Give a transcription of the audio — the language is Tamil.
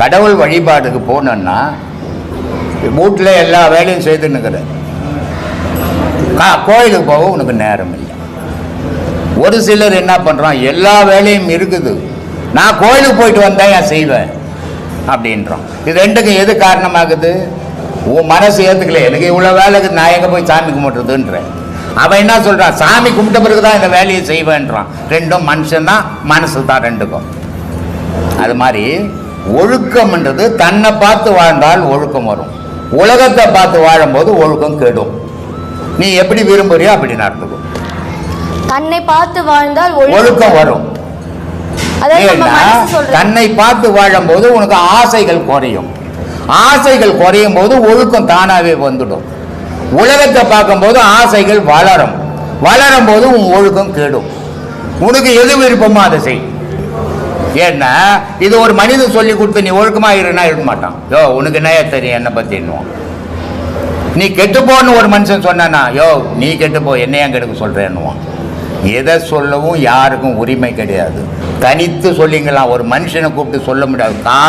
கடவுள் வழிபாட்டுக்கு போனோன்னா வீட்டில் எல்லா வேலையும் செய்துன்னுக்கிற கா கோயிலுக்கு போக உனக்கு நேரம் இல்லை. ஒரு சிலர் என்ன பண்ணுறான் எல்லா வேலையும் இருக்குது. நான் கோயிலுக்கு போயிட்டு வந்தேன் ஏன் செய்வேன்? அப்படின்றான். இது ரெண்டுக்கும் எது காரணமாகுது? உன் மனசு ஏற்றுக்கல எனக்கு இவ்வளோ வேலைக்கு நான் எங்கே போய் சாமி கும்பிட்றதுன்றேன் அவன் என்ன சொல்கிறான் சாமி கும்பிட்ட பிறகு தான் இந்த வேலையை செய்வேன்றான். ரெண்டும் மனுஷன்தான் மனசு தான் ரெண்டுக்கும். அது மாதிரி ஒழுக்கம்ன்றது தன்னை பார்த்து வாழ்ந்தால் ஒழுக்கம் வரும். உலகத்தை பார்த்து வாழும்போது ஒழுக்கம் கெடும். நீ எப்படி விரும்புறியோ அப்படி நடந்துக்கும் தன்னை பார்த்து வாழ்ந்தால் ஒழுக்கம் வரும். தன்னை பார்த்து வாழும்போது உனக்கு ஆசைகள் குறையும். ஆசைகள் குறையும் போது ஒழுக்கம் தானாவே வந்துடும். உலகத்தை பார்க்கும்போது ஆசைகள் வளரும். வளரும் போது உன் ஒழுக்கம் கெடும். உனக்கு எது விருப்பமோ அதை செய். ஏன்னா இது ஒரு மனிதன் சொல்லி கொடுத்து நீ ஒழுக்கமாக இருன்னா இருக்க மாட்டான். யோ உனக்கு என்ன தெரியும் என்னை பத்தி நீ கெட்டுப்போன்னு ஒரு மனுஷன் சொன்னானா யோ நீ கெட்டுப்போ என்னையா கெடுக்க சொல்கிறேன்னுவான் எதை சொல்லவும் யாருக்கும் உரிமை கிடையாது. தனித்து சொல்லிங்களாம் ஒரு மனுஷனை கூப்பிட்டு சொல்ல முடியாது.